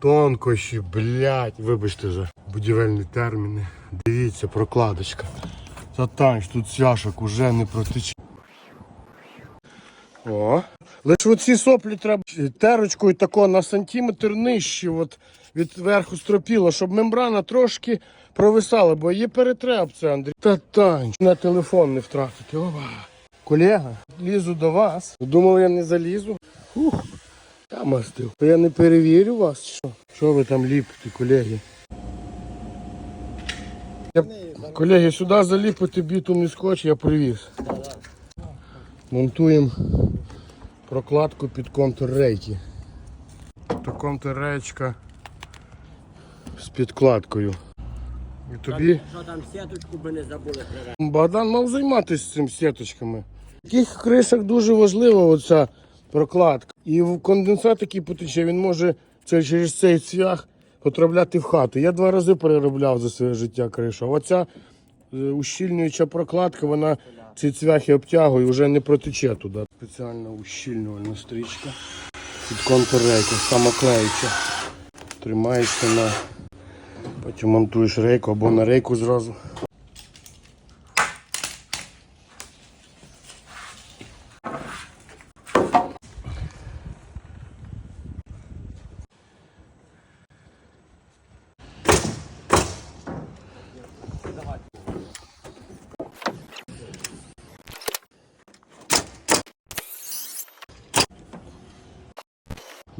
тонкощі, блядь, вибачте за будівельні терміни. Дивіться, прокладочка. Та танч, тут цвяшок уже не протече. О. Лише оці соплі треба терочкою тако на сантиметр нижче от, від верху стропіла, щоб мембрана трошки провисала, бо є перетрепце, Андрій. Та танч, на телефон не втратити. Ова. Колега, лізу до вас. Думав, я не залізу. Ух, я мастив. Я не перевірю вас, що? Що ви там ліпите, колеги? Я... Колеги, сюди заліпити бітумний скотч, я привіз. Монтуємо прокладку під контур рейки. То контур речка з підкладкою. І тобі Що там сіточку би не забули привезти. Богдан мав займатися цим сіточками. В таких кришах дуже важлива оця прокладка. І конденсат, який потече, він може через цей цвях потрапляти в хату. Я два рази переробляв за своє життя кришу. Оця е, ущільнююча прокладка, вона ці цвяхи обтягує вже не протече туди. Спеціальна ущільнювальна стрічка під контур рейки, самоклеюча. Тримається на. Потім монтуєш рейку або на рейку зразу.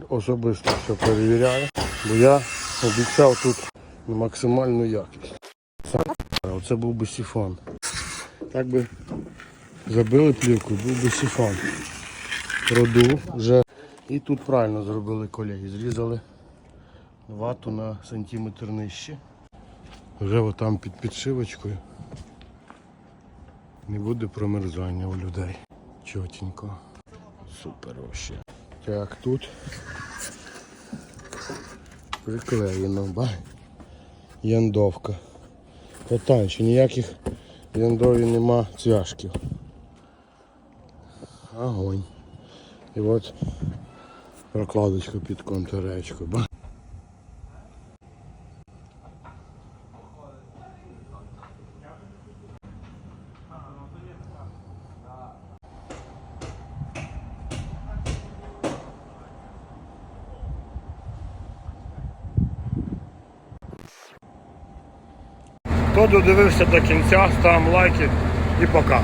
Особисто все перевіряю, бо я обіцяв тут максимальну якість. Оце був би сифон. Так би забили плівку, був би сифон. Роду вже. І тут правильно зробили колеги. Зрізали вату на сантиметр нижче. Вже отам під підшивочкою. Не буде промерзання у людей. Чотенько. Супер вообще. Так, тут приклеєно, ба. Яндовка. Та танче, ніяких яндові нема цвяшків. Огонь. І от прокладочка під контуречку. Хто додивився до кінця, ставимо лайки і пока.